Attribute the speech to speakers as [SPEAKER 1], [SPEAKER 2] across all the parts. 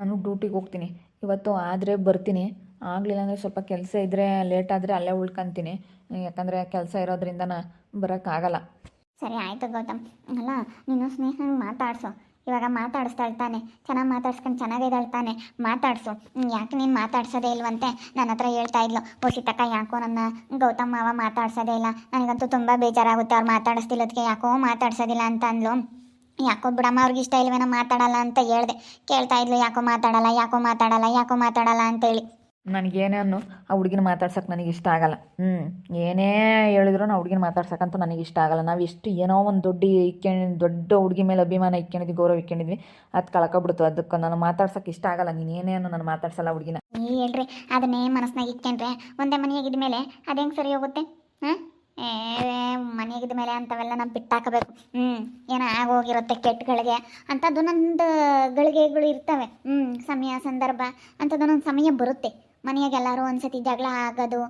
[SPEAKER 1] ನಾನು ಡ್ಯೂಟಿಗೆ ಹೋಗ್ತೀನಿ. ಇವತ್ತು ಆದರೆ ಬರ್ತೀನಿ. ಆಗಲಿಲ್ಲ ಅಂದರೆ ಸ್ವಲ್ಪ ಕೆಲಸ ಇದ್ದರೆ ಲೇಟ್ ಆದರೆ ಅಲ್ಲೇ ಉಳ್ಕೊಂತೀನಿ. ಯಾಕಂದರೆ ಕೆಲಸ ಇರೋದ್ರಿಂದ ಬರೋಕ್ಕಾಗಲ್ಲ
[SPEAKER 2] ಸರಿ ಆಯಿತು ಗೌತಮ್. ಅಲ್ಲ, ನೀನು ಸ್ನೇಹ ಮಾತಾಡಿಸು. ಇವಾಗ ಮಾತಾಡಿಸ್ತಾ ಇರ್ತಾನೆ. ಚೆನ್ನಾಗಿ ಮಾತಾಡ್ಸ್ಕೊಂಡು ಚೆನ್ನಾಗಿದ್ದಾಳೆ ತಾನೆ ಮಾತಾಡಿಸು. ಯಾಕೆ ನೀನು ಮಾತಾಡ್ಸೋದೇ ಇಲ್ವಂತೆ? ನನ್ನ ಹತ್ರ ಹೇಳ್ತಾ ಇದ್ಲು. ತಕ್ಕ ಯಾಕೋ ನನ್ನ ಗೌತಮ್ ಮಾವ ಮಾತಾಡ್ಸೋದೇ ಇಲ್ಲ. ನನಗಂತೂ ತುಂಬ ಬೇಜಾರಾಗುತ್ತೆ. ಅವ್ರು ಮಾತಾಡಿಸ್ತಿಲ್ಲದಕ್ಕೆ ಯಾಕೋ ಮಾತಾಡ್ಸೋದಿಲ್ಲ ಅಂತ ಅಂದ್ಲು. ಯಾಕೋ ಬಿಡಮ್ಮ ಅವ್ರಿಗೆ ಇಷ್ಟ ಇಲ್ವೇನೋ ಮಾತಾಡಲ್ಲ ಅಂತ ಹೇಳ್ದೆ. ಕೇಳ್ತಾ ಇದ್ಲು ಯಾಕೋ ಮಾತಾಡಲ್ಲ ಯಾಕೋ ಮಾತಾಡಲ್ಲ ಯಾಕೋ ಮಾತಾಡಲ್ಲ ಅಂತೇಳಿ.
[SPEAKER 1] ನನಗೇನೇ ಅನ್ನು ಆ ಹುಡುಗಿನ ಮಾತಾಡ್ಸೋಕೆ ನನಗೆ ಇಷ್ಟ ಆಗಲ್ಲ. ಹ್ಞೂ ಏನೇ ಹೇಳಿದ್ರು ಆ ಹುಡುಗಿನ ಮಾತಾಡ್ಸಕ್ಕಂತೂ ನನಗೆ ಇಷ್ಟ ಆಗಲ್ಲ. ನಾವು ಎಷ್ಟು ಏನೋ ಒಂದು ದೊಡ್ಡ ಇಕ್ಕೊಂಡು ದೊಡ್ಡ ಹುಡುಗಿ ಮೇಲೆ ಅಭಿಮಾನ ಇಕ್ಕೊಂಡಿದ್ವಿ ಗೌರವ ಇಕ್ಕೊಂಡಿದ್ವಿ ಅದು ಕಳ್ಕೊಬಿಡ್ತು ಅದಕ್ಕೆ ನಾನು ಮಾತಾಡ್ಸೋಕೆ ಇಷ್ಟ ಆಗಲ್ಲ. ನೀನು ಏನೇ ಅನ್ನು ನಾನು ಮಾತಾಡ್ಸಲ್ಲ ಹುಡುಗಿನ.
[SPEAKER 2] ನೀ ಹೇಳ್ರಿ ಅದನ್ನೇ ಮನಸ್ನಾಗ ಇಕ್ಕೊಂಡ್ರೆ ಒಂದೇ ಮನೆಯಾಗಿದ್ದ ಮೇಲೆ ಅದು ಹೆಂಗೆ ಸರಿ ಹೋಗುತ್ತೆ? ಹಾಂ? ಏ ಮನೆಯಾಗಿದ್ದ ಮೇಲೆ ಅಂಥವೆಲ್ಲ ನಾವು ಬಿಟ್ಟಾಕಬೇಕು. ಹ್ಞೂ ಏನೋ ಆಗೋಗಿರುತ್ತೆ ಕೆಟ್ಟಗಳಿಗೆ. ಅಂಥದ್ದು ನಂದು ಗಳಿಗೆಗಳು ಇರ್ತವೆ. ಹ್ಞೂ ಸಮಯ, ಸಂದರ್ಭ ಅಂಥದ್ದೊಂದೊಂದು ಸಮಯ ಬರುತ್ತೆ. ಮನೆಯಾಗೆಲ್ಲರೂ ಎಲ್ಲರೂ ಒಂದ್ಸತಿ ಜಗಳ ಆಗೋದು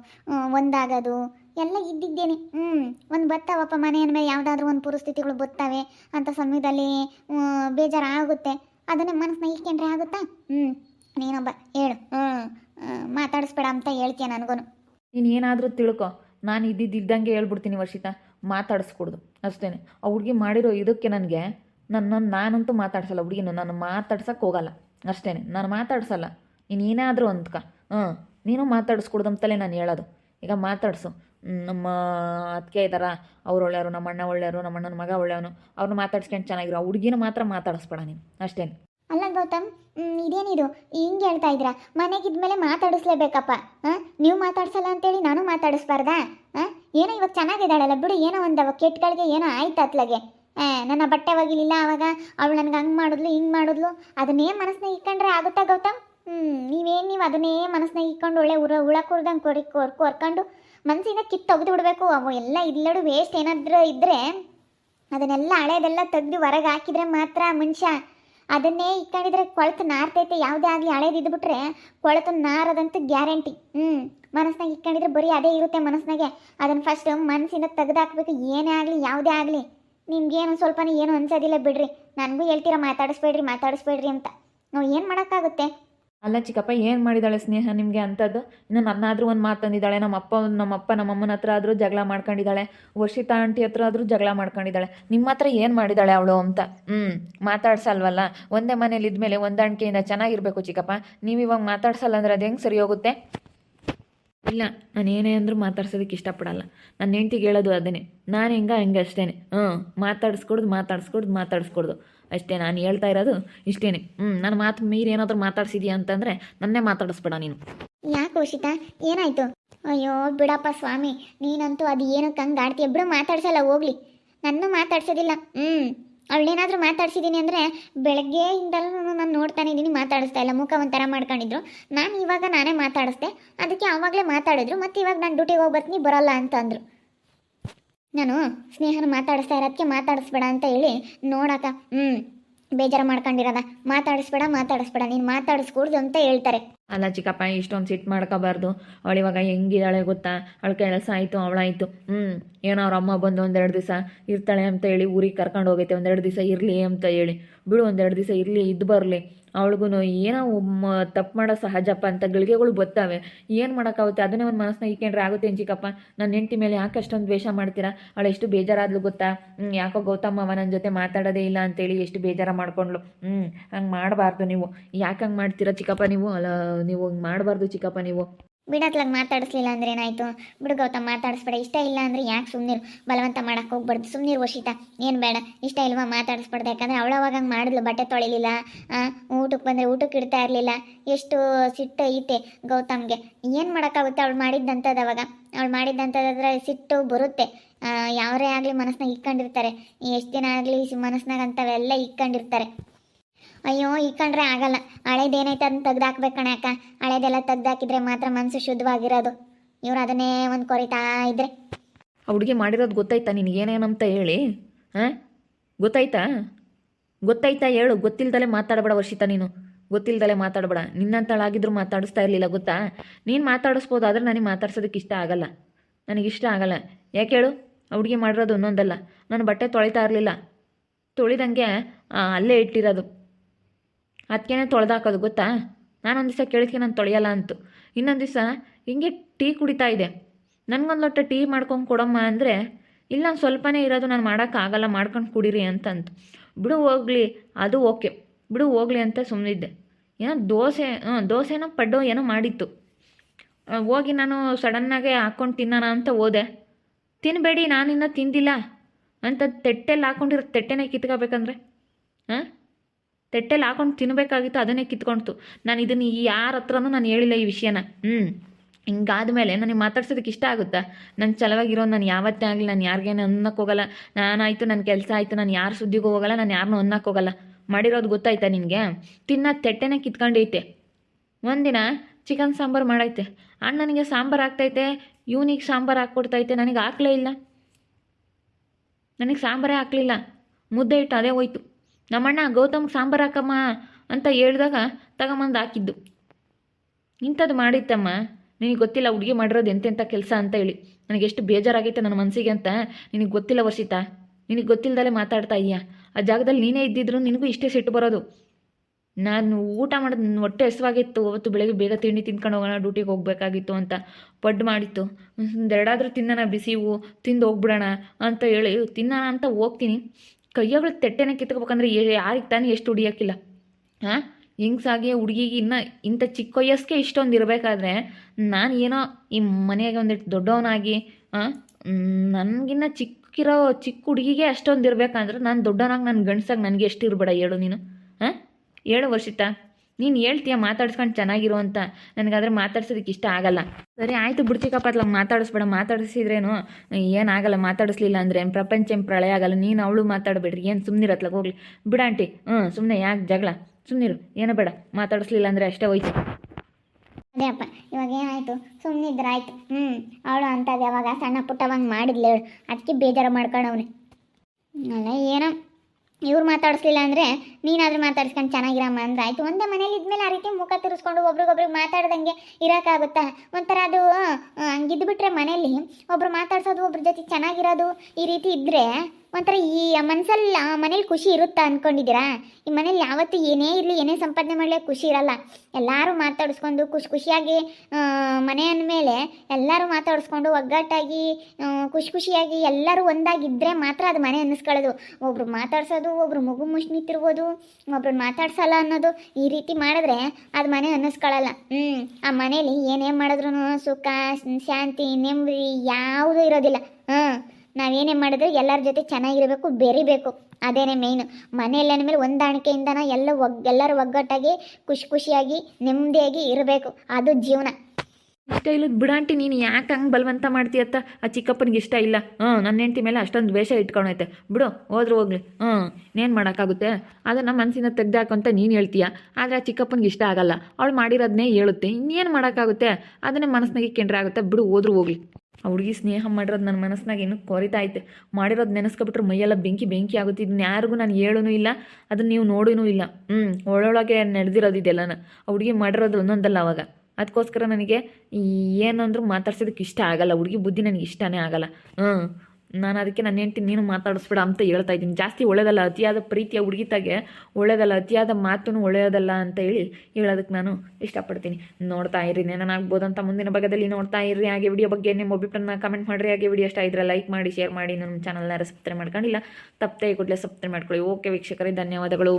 [SPEAKER 2] ಒಂದಾಗೋದು, ಎಲ್ಲ ಇದ್ದಿದ್ದೇನೆ. ಹ್ಞೂ ಒಂದು ಬರ್ತಾವಪ್ಪ ಮನೆಯ ಮೇಲೆ ಯಾವುದಾದ್ರೂ ಒಂದು ಪರಿಸ್ಥಿತಿಗಳು ಬರ್ತವೆ, ಅಂತ ಸಮಯದಲ್ಲಿ ಬೇಜಾರಾಗುತ್ತೆ. ಅದನ್ನೇ ಮನಸ್ಸನ್ನ ಇಟ್ಕೊಂಡ್ರೆ ಆಗುತ್ತಾ? ಹ್ಞೂ ನೀನೊಬ್ಬ, ಹೇಳು. ಹ್ಞೂ ಮಾತಾಡಿಸ್ಬೇಡ ಅಂತ ಹೇಳ್ತೀಯ ನನಗೂ
[SPEAKER 1] ನೀನು ಏನಾದರೂ ತಿಳ್ಕೊ. ನಾನು ಇದ್ದಿದ್ದಂಗೆ ಹೇಳ್ಬಿಡ್ತೀನಿ ವರ್ಷಿತಾ, ಮಾತಾಡಿಸ್ಕೊಡ್ದು. ಅಷ್ಟೇ ಆ ಹುಡುಗಿ ಮಾಡಿರೋ ಇದಕ್ಕೆ ನನಗೆ ನನ್ನ ನಾನಂತೂ ಮಾತಾಡ್ಸಲ್ಲ ಹುಡುಗಿನ ನಾನು ಮಾತಾಡ್ಸಕ್ಕೆ ಹೋಗಲ್ಲ. ಅಷ್ಟೇ ನಾನು ಮಾತಾಡ್ಸಲ್ಲ. ನೀನು ಏನಾದರೂ ಅಂದ್ಕ. ಹಾಂ, ನೀನು ಮಾತಾಡಿಸ್ಕೊಡ್ದು ಅಂತಲೇ ನಾನು ಹೇಳೋದು. ಈಗ ಮಾತಾಡಿಸು. ನಮ್ಮ ಅದಕ್ಕೆ ಇದ್ದಾರ, ಅವ್ರು ಒಳ್ಳೆಯವರು, ನಮ್ಮ ಅಣ್ಣ ಒಳ್ಳೆಯವರು, ನಮ್ಮ ಅಣ್ಣನ ಮಗ ಒಳ್ಳೆಯವನು ಅವ್ರನ್ನ ಮಾತಾಡ್ಸ್ಕೊಂಡು ಚೆನ್ನಾಗಿರೋ. ಆ ಹುಡುಗಿನ ಮಾತ್ರ ಮಾತಾಡಿಸ್ಬೇಡ ನೀನು. ಅಷ್ಟೇ
[SPEAKER 2] ಅಲ್ಲ ಗೌತಮ್ ಇದೇನಿದು? ಹಿಂಗೆ ಹೇಳ್ತಾ ಇದ್ದೀರಾ? ಮನೆಗಿದ್ಮೇಲೆ ಮಾತಾಡಿಸ್ಲೇಬೇಕಪ್ಪ. ಹಾಂ? ನೀವು ಮಾತಾಡ್ಸಲ್ಲ ಅಂತೇಳಿ ನಾನು ಮಾತಾಡಿಸ್ಬಾರ್ದಾ? ಹಾಂ? ಏನೋ ಇವಾಗ ಚೆನ್ನಾಗಿದ್ದಾಳಲ್ಲ ಬಿಡು, ಏನೋ ಒಂದವ ಕೆಟ್ಟಗಳಿಗೆ ಏನೋ ಆಯ್ತು ಅತ್ಲಗೆ. ನನ್ನ ಬಟ್ಟೆ ಒಗಿಲಿಲ್ಲ ಆವಾಗ ಅವಳು ನನಗೆ ಹಂಗೆ ಮಾಡಿದ್ಲು, ಹಿಂಗೆ ಮಾಡಿದ್ಲು. ಅದನ್ನೇ ಮನಸ್ಸಿನಾಗ ಇಟ್ಕೊಂಡ್ರೆ ಆಗುತ್ತಾ ಗೌತಮ್? ಹ್ಞೂ ನೀವೇನು ನೀವು ಅದನ್ನೇ ಮನಸ್ಸಿನಾಗ ಇಟ್ಕೊಂಡು ಒಳ್ಳೆ ಉರ, ಹುಳ ಕುರ್ದಂಗೆ ಕೊರಿ, ಕೊರ್, ಕೊರ್ಕೊಂಡು ಮನಸ್ಸಿಂದ ಕಿತ್ತು ತೆಗೆದು ಬಿಡಬೇಕು. ಅವು ಎಲ್ಲ ಇಲ್ಲಡು ವೇಸ್ಟ್ ಏನಾದರೂ ಇದ್ದರೆ ಅದನ್ನೆಲ್ಲ ಹಳೆದೆಲ್ಲ ತೆಗೆದು ಹೊರಗೆ ಹಾಕಿದ್ರೆ ಮಾತ್ರ ಮನುಷ್ಯ ಅದನ್ನೇ ಇಟ್ಕೊಂಡಿದ್ರೆ ಕೊಳತು ನಾರ್ತೈತೆ, ಯಾವುದೇ ಆಗಲಿ ಹಳೇದು ಇದ್ಬಿಟ್ರೆ ಕೊಳತು ನಾರದಂತೂ ಗ್ಯಾರಂಟಿ. ಹ್ಞೂ ಮನಸ್ನಾಗ ಇಟ್ಕೊಂಡಿದ್ರೆ ಬರೀ ಅದೇ ಇರುತ್ತೆ ಮನಸ್ನಾಗೆ. ಅದನ್ನು ಫಸ್ಟ್ ಮನಸ್ಸಿಂದ ತೆಗೆದಾಕ್ಬೇಕು, ಏನೇ ಆಗಲಿ, ಯಾವುದೇ ಆಗಲಿ. ನಿಮ್ಗೇನು ಸ್ವಲ್ಪನೇ ಏನು ಅನ್ಸೋದಿಲ್ಲ ಬಿಡ್ರಿ. ನನಗೂ ಹೇಳ್ತೀರಾ, ಮಾತಾಡಿಸ್ಬೇಡ್ರಿ ಮಾತಾಡಿಸ್ಬೇಡ್ರಿ ಅಂತ. ನಾವು ಏನು ಮಾಡೋಕ್ಕಾಗುತ್ತೆ?
[SPEAKER 1] ಅಲ್ಲ ಚಿಕ್ಕಪ್ಪ, ಏನು ಮಾಡಿದಾಳೆ ಸ್ನೇಹ ನಿಮಗೆ ಅಂಥದ್ದು ಇನ್ನು ನನ್ನಾದರೂ ಒಂದು ಮಾತು ತಂದಿದ್ದಾಳೆ ನಮ್ಮ ಅಪ್ಪ ನಮ್ಮಪ್ಪ, ನಮ್ಮಮ್ಮನ ಹತ್ರ ಆದರೂ ಜಗಳ ಮಾಡ್ಕೊಂಡಿದ್ದಾಳೆ, ವರ್ಷಿತಾ ಆಂಟಿ ಹತ್ರ ಆದರೂ ಜಗಳ ಮಾಡ್ಕೊಂಡಿದ್ದಾಳೆ. ನಿಮ್ಮ ಹತ್ರ ಏನು ಮಾಡಿದ್ದಾಳೆ ಅವಳು ಅಂತ? ಹ್ಞೂ ಮಾತಾಡ್ಸಲ್ವಲ್ಲ? ಒಂದೇ ಮನೇಲಿ ಇದ್ಮೇಲೆ ಹೊಂದಾಣಿಕೆಯಿಂದ ಚೆನ್ನಾಗಿರ್ಬೇಕು ಚಿಕ್ಕಪ್ಪ. ನೀವು ಇವಾಗ ಮಾತಾಡ್ಸಲ್ಲ ಅಂದ್ರೆ ಅದು ಹೆಂಗೆ ಸರಿ ಹೋಗುತ್ತೆ ಇಲ್ಲ, ನಾನು ಏನೇ ಅಂದರೂ ಮಾತಾಡ್ಸೋದಕ್ಕೆ ಇಷ್ಟಪಡಲ್ಲ. ನನ್ನ ಹೆಂಡ್ತಿಗೆ ಹೇಳೋದು ಅದನ್ನೇ ನಾನು ಹೆಂಗ, ಹಂಗೆ ಅಷ್ಟೇ ಹ್ಞೂ ಮಾತಾಡಿಸ್ಕೊಡ್ದು ಮಾತಾಡಿಸ್ಕೊಡ್ದು ಮಾತಾಡಿಸ್ಕೊಡ್ದು. ಅಷ್ಟೇ ನಾನು ಹೇಳ್ತಾ ಇರೋದು ಇಷ್ಟೇನೆ. ಹ್ಞೂ ನನ್ನ ಮಾತು ಮೀರಿ ಏನಾದರೂ ಮಾತಾಡ್ಸಿದ್ಯಾ ಅಂತಂದರೆ ನನ್ನೇ ಮಾತಾಡಿಸ್ಬೇಡ ನೀನು.
[SPEAKER 2] ಯಾಕೆ ಉಷಿತಾ ಏನಾಯ್ತು? ಅಯ್ಯೋ, ಬಿಡಪ್ಪ ಸ್ವಾಮಿ, ನೀನಂತೂ ಅದು ಏನಕ್ಕೆ ಹಂಗೆ ಆಡ್ತೀಯ ಬಿಡು ಮಾತಾಡ್ಸಲ್ಲ, ಹೋಗ್ಲಿ. ನನ್ನ ಮಾತಾಡ್ಸೋದಿಲ್ಲ. ಹ್ಞೂ ಅವಳೇನಾದರೂ ಮಾತಾಡ್ಸಿದ್ದೀನಿ ಅಂದರೆ ಬೆಳಗ್ಗೆಯಿಂದಲೂ ನಾನು ನೋಡ್ತಾನೆ ಇದ್ದೀನಿ, ಮಾತಾಡಿಸ್ತಾ ಇಲ್ಲ. ಮುಖ ಒಂಥರ ಮಾಡ್ಕೊಂಡಿದ್ರು. ನಾನು ಇವಾಗ ನಾನೇ ಮಾತಾಡಿಸ್ದೆ. ಅದಕ್ಕೆ ಆವಾಗಲೇ ಮಾತಾಡಿದ್ರು. ಮತ್ತು ಇವಾಗ ನಾನು ಡ್ಯೂಟಿಗೆ ಹೋಗಿ ಬರ್ತೀನಿ, ಬರಲ್ಲ ಅಂತ ಅಂದರು ನಾನು ಸ್ನೇಹನ ಮಾತಾಡಿಸ್ತಾ ಇರೋದಕ್ಕೆ ಮಾತಾಡಿಸ್ಬೇಡ ಅಂತ ಹೇಳಿ ನೋಡಕ್ಕ ಹ್ಞೂ ಬೇಜಾರು ಮಾಡ್ಕೊಂಡಿರೋದ. ಮಾತಾಡಿಸ್ಬೇಡ ಮಾತಾಡಿಸ್ಬೇಡ, ನೀನು ಮಾತಾಡಿಸ್ಕೂಡ್ದು ಅಂತ ಹೇಳ್ತಾರೆ.
[SPEAKER 1] ಅಲ್ಲ ಚಿಕ್ಕಪ್ಪ ಇಷ್ಟೊಂದು ಸಿಟ್ಟು ಮಾಡ್ಕೋಬಾರ್ದು. ಅವಳು ಇವಾಗ ಹೆಂಗಿದ್ದಾಳೆ ಗೊತ್ತಾ? ಅವಳ ಕೆಲಸ ಆಯಿತು ಅವಳಾಯಿತು. ಹ್ಞೂ ಏನೋ ಅವ್ರ ಅಮ್ಮ ಬಂದು ಒಂದೆರಡು ದಿವಸ ಇರ್ತಾಳೆ ಅಂತ ಹೇಳಿ ಊರಿಗೆ ಕರ್ಕೊಂಡು ಹೋಗೈತೆ. ಒಂದೆರಡು ದಿವಸ ಇರಲಿ ಅಂತ ಹೇಳಿ. ಬಿಡು, ಒಂದೆರಡು ದಿವಸ ಇರಲಿ ಇದ್ದು ಬರಲಿ. ಅವಳಿಗೂ ಏನೋ ತಪ್ಪು ಮಾಡೋ ಸಹಜಪ್ಪ ಅಂತ ಗಳಿಗೆಗಳು ಬರ್ತವೆ ಏನು ಮಾಡೋಕ್ಕಾಗುತ್ತೆ? ಅದನ್ನೇ ಒಂದು ಮನಸ್ಸನ್ನ ಇಕ್ಕೊಂಡ್ರೆ ಆಗುತ್ತೆ ಏನು ಚಿಕ್ಕಪ್ಪ? ನನ್ನ ಹೆಂಡತಿ ಮೇಲೆ ಯಾಕೆ ಅಷ್ಟೊಂದು ದ್ವೇಷ ಮಾಡ್ತೀರಾ? ಅವಳು ಎಷ್ಟು ಬೇಜಾರಾದ್ಲು ಗೊತ್ತಾ? ಹ್ಞೂ ಯಾಕೋ ಗೌತಮ್ಮವ ನನ್ನ ಜೊತೆ ಮಾತಾಡೋದೇ ಇಲ್ಲ ಅಂತೇಳಿ ಎಷ್ಟು ಬೇಜಾರ ಮಾಡ್ಕೊಂಡ್ಲು ಹ್ಞೂ ಹಂಗೆ ಮಾಡಬಾರ್ದು ನೀವು. ಯಾಕೆ ಹಂಗೆ ಮಾಡ್ತೀರಾ ಚಿಕ್ಕಪ್ಪ ನೀವು? ಅಲ್ಲ ನೀವು ಹಿಂಗೆ ಮಾಡಬಾರ್ದು ಚಿಕ್ಕಪ್ಪ, ನೀವು.
[SPEAKER 2] ಬಿಡತ್ಲಾಗ ಮಾತಾಡಿಸ್ಲಿಲ್ಲ ಅಂದ್ರೆ ಏನಾಯ್ತು? ಬಿಡು ಗೌತಮ್, ಮಾತಾಡಿಸ್ಬೇಡ. ಇಷ್ಟ ಇಲ್ಲ ಅಂದ್ರೆ ಯಾಕೆ ಸುಮ್ಮನಿರು ಬಲವಂತ ಮಾಡಕ್ಕೆ ಹೋಗ್ಬಾರ್ದು. ಸುಮ್ಮನಿರು ವರ್ಷಿತ. ಏನು ಬೇಡ. ಇಷ್ಟ ಇಲ್ವಾ ಮಾತಾಡಿಸ್ಬಾರ್ದು? ಯಾಕಂದ್ರೆ ಅವಳವಾಗ ಹಂಗೆ ಮಾಡಿದ್ಲು. ಬಟ್ಟೆ ತೊಳಿಲಿಲ್ಲ ಊಟಕ್ಕೆ ಬಂದ್ರೆ ಊಟಕ್ಕೆ ಇಡ್ತಾ ಇರಲಿಲ್ಲ. ಎಷ್ಟು ಸಿಟ್ಟು ಐತೆ ಗೌತಮ್ಗೆ. ಏನು ಮಾಡೋಕ್ಕಾಗುತ್ತೆ ಅವಳು ಮಾಡಿದ್ದಂಥದ್ದು ಅವಾಗ? ಅವಳು ಮಾಡಿದ್ದಂಥದ್ದಾದ್ರೆ ಸಿಟ್ಟು ಬರುತ್ತೆ. ಯಾರೇ ಆಗಲಿ ಮನಸ್ನಾಗ ಇಕ್ಕೊಂಡಿರ್ತಾರೆ. ಎಷ್ಟು ದಿನ ಆಗಲಿ ಮನಸ್ನಾಗ ಅಂಥವೆಲ್ಲ ಇಕ್ಕೊಂಡಿರ್ತಾರೆ. ಅಯ್ಯೋ, ಈ ಕಂಡ್ರೆ ಆಗಲ್ಲ. ಹಳೇದೇನೈತೆ ಅದನ್ನ ತೆಗ್ದಾಕ್ಬೇಕು ಕಣೆ ಅಕ್ಕ. ಹಳೇದೆಲ್ಲ ತೆಗ್ದಾಕಿದ್ರೆ ಮಾತ್ರ ಮನಸ್ಸು ಶುದ್ಧವಾಗಿರೋದು. ಇವ್ರು ಅದನ್ನೇ ಒಂದು ಕೊರಿತಾ ಇದ್ರೆ.
[SPEAKER 1] ಹುಡುಗಿ ಮಾಡಿರೋದು ಗೊತ್ತಾಯ್ತಾ ನಿನಗೇನೇನಂತ ಹೇಳಿ? ಹಾಂ ಗೊತ್ತಾಯ್ತಾ? ಗೊತ್ತಾಯ್ತಾ ಹೇಳು. ಗೊತ್ತಿಲ್ದಲೆ ಮಾತಾಡಬೇಡ ವರ್ಷಿತ ನೀನು. ಗೊತ್ತಿಲ್ದಲೆ ಮಾತಾಡಬೇಡ. ನಿನ್ನಂತಳಾಗಿದ್ರು ಮಾತಾಡಿಸ್ತಾ ಇರಲಿಲ್ಲ, ಗೊತ್ತಾ? ನೀನು ಮಾತಾಡಿಸ್ಬೋದು, ಆದರೆ ನನಗೆ ಮಾತಾಡ್ಸೋದಕ್ಕೆ ಇಷ್ಟ ಆಗಲ್ಲ. ನನಗಿಷ್ಟ ಆಗಲ್ಲ. ಯಾಕೆ ಹೇಳು? ಆ ಹುಡುಗಿ ಮಾಡಿರೋದು ಒಂದೊಂದಲ್ಲ. ನಾನು ಬಟ್ಟೆ ತೊಳಿತಾ ಇರಲಿಲ್ಲ. ತೊಳಿದಂಗೆ ಅಲ್ಲೇ ಇಟ್ಟಿರೋದು. ಅದಕ್ಕೇನೆ ತೊಳೆದಾಕೋದು ಗೊತ್ತಾ? ನಾನೊಂದು ದಿವಸ ಕೇಳಿದ್ಕೆ ನಾನು ತೊಳೆಯಲ್ಲ ಅಂತು. ಇನ್ನೊಂದು ದಿವಸ ಹಿಂಗೆ ಟೀ ಕುಡಿತಾ ಇದೆ ನನಗೊಂದು ಲೊಟ್ಟ ಟೀ ಮಾಡ್ಕೊಂಡು ಕೊಡಮ್ಮ ಅಂದರೆ, ಇಲ್ಲ ನಾನು ಸ್ವಲ್ಪನೇ ಇರೋದು ನಾನು ಮಾಡೋಕ್ಕಾಗಲ್ಲ ಮಾಡ್ಕೊಂಡು ಕುಡೀರಿ ಅಂತಂತು. ಬಿಡು ಹೋಗ್ಲಿ, ಅದು ಓಕೆ. ಬಿಡು ಹೋಗ್ಲಿ ಅಂತ ಸುಮ್ಮನಿದ್ದೆ ಏನೋ ದೋಸೆ ಹ್ಞೂ ದೋಸೆನೋ ಪಡ್ಡೋ ಏನೋ ಮಾಡಿತ್ತು. ಹೋಗಿ ನಾನು ಸಡನ್ನಾಗೆ ಹಾಕ್ಕೊಂಡು ತಿನ್ನೋಣ ಅಂತ ಹೋದೆ. ತಿನ್ನಬೇಡಿ ನಾನಿನ್ನೂ ತಿಂದಿಲ್ಲ. ಅಂತ ತೆಟ್ಟೆಲ್ಲಿ ಹಾಕ್ಕೊಂಡಿರೋ ತೆಟ್ಟೆನೇ ಕಿತ್ಕೋಬೇಕಂದ್ರೆ, ಹಾಂ? ತೆಟ್ಟೆಲ್ಲಿ ಹಾಕೊಂಡು ತಿನ್ನಬೇಕಾಗಿತ್ತು ಅದನ್ನೇ ಕಿತ್ಕೊಳ್ತು ನಾನು ಇದನ್ನು ಯಾರ ಹತ್ರನೂ ನಾನು ಹೇಳಿಲ್ಲ ಈ ವಿಷಯನ. ಹ್ಞೂ ಹಿಂಗಾದ್ಮೇಲೆ ನನಗೆ ಮಾತಾಡ್ಸೋದಕ್ಕೆ ಇಷ್ಟ ಆಗುತ್ತಾ? ನನ್ನ ಚಲವಾಗಿರೋ ನಾನು ಯಾವತ್ತೇ ಆಗಲಿ ನಾನು ಯಾರಿಗೇನು ಅನ್ನಕ್ಕೆ ಹೋಗಲ್ಲ. ನಾನಾಯಿತು ನನ್ನ ಕೆಲಸ ಆಯಿತು, ನಾನು ಯಾರು ಸುದ್ದಿಗೂ ಹೋಗಲ್ಲ, ನಾನು ಯಾರನ್ನೂ ಅನ್ನಕ್ಕೆ ಹೋಗಲ್ಲ. ಮಾಡಿರೋದು ಗೊತ್ತಾಯ್ತಾ ನಿನಗೆ? ತಿನ್ನ ತೆಟ್ಟೆನೇ ಕಿತ್ಕೊಂಡೈತೆ. ಒಂದಿನ ಚಿಕನ್ ಸಾಂಬಾರು ಮಾಡೈತೆ. ಅಣ್ಣನಿಗೆ ಸಾಂಬಾರು ಆಗ್ತೈತೆ, ಇವನಿಗೆ ಸಾಂಬಾರು ಹಾಕ್ಕೊಡ್ತೈತೆ, ನನಗೆ ಹಾಕ್ಲೇ ಇಲ್ಲ. ನನಗೆ ಸಾಂಬಾರೇ ಹಾಕ್ಲಿಲ್ಲ. ಮುದ್ದೆ ಇಟ್ಟು ಅದೇ ಹೋಯ್ತು. ನಮ್ಮಣ್ಣ ಗೌತಮ್ಗೆ ಸಾಂಬಾರು ಹಾಕಮ್ಮ ಅಂತ ಹೇಳಿದಾಗ ತಗೊಂಬಂದು ಹಾಕಿದ್ದು. ಇಂಥದ್ದು ಮಾಡಿತ್ತಮ್ಮ ನಿನಗೆ ಗೊತ್ತಿಲ್ಲ ಹುಡುಗಿ ಮಾಡಿರೋದು ಎಂತೆಂಥ ಕೆಲಸ ಅಂತ ಹೇಳಿ. ನನಗೆ ಎಷ್ಟು ಬೇಜಾರಾಗೈತೆ ನನ್ನ ಮನಸ್ಸಿಗೆ ಅಂತ ನಿನಗೆ ಗೊತ್ತಿಲ್ಲ ವರ್ಷಿತಾ. ನಿನಗೆ ಗೊತ್ತಿಲ್ಲದಲ್ಲೇ ಮಾತಾಡ್ತಾ ಇದೀಯ? ಆ ಜಾಗದಲ್ಲಿ ನೀನೇ ಇದ್ದಿದ್ರು ನಿನಗೂ ಇಷ್ಟೇ ಸಿಟ್ಟು ಬರೋದು. ನಾನು ಊಟ ಮಾಡೋದು ನನ್ನ ಹೊಟ್ಟೆ ಹೆಸವಾಗಿತ್ತು. ಅವತ್ತು ಬೆಳಗ್ಗೆ ಬೇಗ ತಿಂಡಿ ತಿನ್ಕೊಂಡು ಹೋಗೋಣ ಡ್ಯೂಟಿಗೆ ಹೋಗಬೇಕಾಗಿತ್ತು ಅಂತ ಪಡ್ಡು ಮಾಡಿತ್ತು. ಎರಡಾದರೂ ತಿನ್ನೋಣ ಬಿಸಿವು ತಿಂದು ಹೋಗ್ಬಿಡೋಣ ಅಂತ ಹೇಳಿ, ತಿನ್ನೋಣ ಅಂತ ಹೋಗ್ತೀನಿ. ಕೈಯಾಗಳು ತೆಟ್ಟೆನೇ ಕಿತ್ಕೋಬೇಕಂದ್ರೆ ಯಾರಿಗೆ ತಾನೇ ಎಷ್ಟು ಹುಡಿಯೋಕ್ಕಿಲ್ಲ ಹಾಂ? ಹಿಂಗ್ಸಾಗಿ ಹುಡುಗಿಗೆ ಇನ್ನು ಇಂಥ ಚಿಕ್ಕ ವಯಸ್ಸಿಗೆ ಇಷ್ಟೊಂದು ಇರಬೇಕಾದ್ರೆ ನಾನು ಏನೋ ಈ ಮನೆಯಾಗೆ ಒಂದಿಟ್ಟು ದೊಡ್ಡವನಾಗಿ ನನಗಿನ್ನ ಚಿಕ್ಕಿರೋ ಚಿಕ್ಕ ಹುಡುಗಿಗೆ ಅಷ್ಟೊಂದು ಇರಬೇಕಂದ್ರೆ ನಾನು ದೊಡ್ಡವನಾಗಿ ನನ್ನ ಗಂಡಸಾಗಿ ನನಗೆ ಎಷ್ಟು ಇರಬೇಡ ಹೇಳು ನೀನು. ಹಾಂ? ಹೇಳು ವರ್ಷಿತಾ. ನೀನು ಹೇಳ್ತೀಯ ಮಾತಾಡ್ಸ್ಕೊಂಡು ಚೆನ್ನಾಗಿರೋ ಅಂತ. ನನಗಾದ್ರೆ ಮಾತಾಡ್ಸೋದಕ್ಕೆ ಇಷ್ಟ ಆಗಲ್ಲ. ಸರಿ, ಆಯಿತು ಬಿಡ್ತಿಕಪ್ಪ ಅತ್ಲ ಮಾತಾಡಿಸ್ಬೇಡ, ಮಾತಾಡಿಸಿದ್ರೇನು ಏನಾಗಲ್ಲ, ಮಾತಾಡಿಸ್ಲಿಲ್ಲ ಅಂದರೆ ಪ್ರಪಂಚ ಏನು ಪ್ರಳಯ ಆಗಲ್ಲ, ನೀನು ಅವಳು ಮಾತಾಡಬೇಡ್ರಿ, ಏನು ಸುಮ್ಮನಿರತ್ಲಾಗ ಹೋಗ್ಲಿ. ಬಿಡ ಆಂಟಿ ಹ್ಞೂ ಸುಮ್ಮನೆ ಯಾಕೆ ಜಗಳ? ಸುಮ್ಮನಿರು ಏನೋ ಬೇಡ, ಮಾತಾಡಿಸ್ಲಿಲ್ಲ ಅಂದರೆ ಅಷ್ಟೇ ಹೋಯ್ತು.
[SPEAKER 2] ಅದೇ ಅಪ್ಪ, ಇವಾಗ ಏನಾಯ್ತು? ಸುಮ್ಮನಿದ್ರಾಯ್ತು ಹ್ಞೂ ಅವಳು ಅಂತದ್ದು ಯಾವಾಗ ಸಣ್ಣ ಪುಟ್ಟವಂಗೆ ಮಾಡಿದ್ಲು ಅದಕ್ಕೆ ಬೇಜಾರು ಮಾಡ್ಕೊಂಡವನೆ. ಅಲ್ಲ, ಏನೋ ಇವ್ರು ಮಾತಾಡಿಸ್ಲಿಲ್ಲ ಅಂದರೆ ನೀನಾದ್ರೂ ಮಾತಾಡ್ಸ್ಕೊಂಡು ಚೆನ್ನಾಗಿರಮ್ಮ ಅಂದ್ರೆ. ಆಯಿತು, ಒಂದೇ ಮನೇಲಿ ಇದ್ಮೇಲೆ ಆ ರೀತಿ ಮುಖ ತಿರ್ಸ್ಕೊಂಡು ಒಬ್ರಿಗೊಬ್ರಿಗೆ ಮಾತಾಡ್ದಂಗೆ ಇರೋಕ್ಕಾಗುತ್ತಾ ಒಂಥರ ಅದು ಹಂಗಿದ್ಬಿಟ್ರೆ ಮನೇಲಿ ಒಬ್ರು ಮಾತಾಡ್ಸೋದು, ಒಬ್ರ ಜೊತೆ ಚೆನ್ನಾಗಿರೋದು ಈ ರೀತಿ ಇದ್ದರೆ ಒಂಥರ ಈ ಮನಸ್ಸಲ್ಲಿ ಆ ಮನೇಲಿ ಖುಷಿ ಇರುತ್ತಾ ಅಂದ್ಕೊಂಡಿದ್ದೀರಾ ಈ ಮನೇಲಿ ಯಾವತ್ತೂ ಏನೇ ಇರಲಿ, ಏನೇ ಸಂಪಾದನೆ ಮಾಡಲಿ ಖುಷಿ ಇರಲ್ಲ. ಎಲ್ಲರೂ ಮಾತಾಡಿಸ್ಕೊಂಡು ಖುಷಿ, ಖುಷಿಯಾಗಿ ಮನೆ ಅಂದಮೇಲೆ ಎಲ್ಲರೂ ಮಾತಾಡಿಸ್ಕೊಂಡು ಒಗ್ಗಟ್ಟಾಗಿ ಖುಷಿ, ಖುಷಿಯಾಗಿ ಎಲ್ಲರೂ ಒಂದಾಗಿದ್ದರೆ ಮಾತ್ರ ಅದು ಮನೆ ಅನ್ನಿಸ್ಕೊಳ್ಳೋದು. ಒಬ್ರು ಮಾತಾಡ್ಸೋದು, ಒಬ್ರು ಮಗು ಮುಷ್ಣಿ ತಿರ್ಬೋದು ಒಬ್ರು ಮಾತಾಡ್ಸಲ್ಲ ಅನ್ನೋದು ಈ ರೀತಿ ಮಾಡಿದ್ರೆ ಅದು ಮನೆ ಅನ್ನಿಸ್ಕೊಳ್ಳಲ್ಲ ಹ್ಞೂ ಆ ಮನೇಲಿ ಏನೇ ಮಾಡಿದ್ರು ಸುಖ, ಶಾಂತಿ, ನೆಮ್ಮದಿ ಯಾವುದೂ ಇರೋದಿಲ್ಲ. ಹಾಂ ನಾವೇನೇ ಮಾಡಿದ್ರು ಎಲ್ಲರ ಜೊತೆ ಚೆನ್ನಾಗಿರಬೇಕು, ಬೆರಿಬೇಕು. ಅದೇನೇ ಮೇಯ್ನು ಮನೆಯಲ್ಲಿ ಅಂದಮೇಲೆ ಹೊಂದಾಣಿಕೆಯಿಂದನ ಎಲ್ಲ ಒಗ್, ಎಲ್ಲರೂ ಒಗ್ಗಟ್ಟಾಗಿ, ಖುಷಿ ಖುಷಿಯಾಗಿ, ನೆಮ್ಮದಿಯಾಗಿ ಇರಬೇಕು. ಅದು ಜೀವನ.
[SPEAKER 1] ಇಷ್ಟ ಇಲ್ಲದ ಬಿಡಾಂಟಿ ನೀನು ಯಾಕೆ ಹಂಗೆ ಬಲವಂತ ಮಾಡ್ತೀಯತ್ತ ಆ ಚಿಕ್ಕಪ್ಪನಿಗೆ ಇಷ್ಟ ಇಲ್ಲ. ಹಾಂ ನನ್ನ ಹೆಂಡತಿ ಮೇಲೆ ಅಷ್ಟೊಂದು ವೇಷ ಇಟ್ಕೊಂಡೈತೆ ಬಿಡು, ಹೋದ್ರು ಹೋಗ್ಲಿ. ಹ್ಞೂ ಇನ್ನೇನು ಮಾಡೋಕ್ಕಾಗುತ್ತೆ? ಅದನ್ನು ಮನಸ್ಸಿನ ತೆಗ್ದಾಕಂತ ನೀನು ಹೇಳ್ತೀಯ. ಆದರೆ ಆ ಚಿಕ್ಕಪ್ಪನಿಗೆ ಇಷ್ಟ ಆಗಲ್ಲ. ಅವಳು ಮಾಡಿರೋದನ್ನೇ ಹೇಳುತ್ತೆ. ಇನ್ನೇನು ಮಾಡೋಕ್ಕಾಗುತ್ತೆ? ಅದನ್ನೇ ಮನಸ್ಸಿನಾಗೆ ಕೆಂಡ್ರೆ ಆಗುತ್ತೆ. ಬಿಡು, ಹೋದ್ರು ಹೋಗ್ಲಿ. ಆ ಹುಡುಗಿ ಸ್ನೇಹ ಮಾಡಿರೋದು ನನ್ನ ಮನಸ್ಸಿನಾಗ ಏನು ಕೊರಿತಾ ಐತೆ ಮಾಡಿರೋದು ನೆನೆಸ್ಕೊಬಿಟ್ರೆ ಮೈಯೆಲ್ಲ ಬೆಂಕಿ ಬೆಂಕಿ ಆಗುತ್ತೆ. ಇದನ್ನ ಯಾರಿಗೂ ನಾನು ಹೇಳೂ ಇಲ್ಲ. ಅದನ್ನ ನೀವು ನೋಡೂ ಇಲ್ಲ. ಹ್ಞೂ ಒಳೊಳಗೆ ನಡೆದಿರೋದು ಇದೆಲ್ಲನ? ಆ ಹುಡುಗಿ ಮಾಡಿರೋದು ಒಂದೊಂದಲ್ಲ ಅವಾಗ. ಅದಕ್ಕೋಸ್ಕರ ನನಗೆ ಏನಂದ್ರೂ ಮಾತಾಡ್ಸೋದಕ್ಕೆ ಇಷ್ಟ ಆಗಲ್ಲ. ಹುಡುಗಿ ಬುದ್ಧಿ ನನಗೆ ಇಷ್ಟನೇ ಆಗಲ್ಲ. ಹ್ಞೂ ನಾನು ಅದಕ್ಕೆ ನನ್ನ ಹೆಂಡ್ತಿ ನೀನು ಮಾತಾಡಿಸ್ಬೇಡ ಅಂತ ಹೇಳ್ತಾ ಇದ್ದೀನಿ. ಜಾಸ್ತಿ ಒಳ್ಳೆಯದಲ್ಲ ಅತಿಯಾದ ಪ್ರೀತಿಯ ಹುಡುಗಿತಾಗೆ ಒಳ್ಳೇದಲ್ಲ, ಅತಿಯಾದ ಮಾತೂ ಒಳ್ಳೆಯದಲ್ಲ ಅಂತ ಹೇಳಿ ಹೇಳೋದಕ್ಕೆ ನಾನು ಇಷ್ಟಪಡ್ತೀನಿ. ನೋಡ್ತಾ ಇರಿ ಅಂತ ಮುಂದಿನ ಭಾಗದಲ್ಲಿ ನೋಡ್ತಾ ಇರ್ರಿ ಹಾಗೆ ವಿಡಿಯೋ ಬಗ್ಗೆ ನಿಮ್ಮ ಒಬ್ಬಿಟ್ಟನ್ನ ಕಮೆಂಟ್ ಮಾಡಿರಿ. ಹಾಗೆ ವಿಡಿಯೋ ಇಷ್ಟ ಇದ್ರೆ ಲೈಕ್ ಮಾಡಿ ಶೇರ್ ಮಾಡಿ. ನಮ್ಮ ಚಾನಲ್ನ ಸಬ್ಸ್ಕ್ರೈಬ್ ಮಾಡ್ಕೊಂಡಿಲ್ಲ, ತಪ್ಪದೆ ಕೂಡಲೇ ಸಬ್ಸ್ಕ್ರೈಬ್ ಮಾಡ್ಕೊಳ್ಳಿ. ಓಕೆ ವೀಕ್ಷಕರೇ, ಧನ್ಯವಾದಗಳು.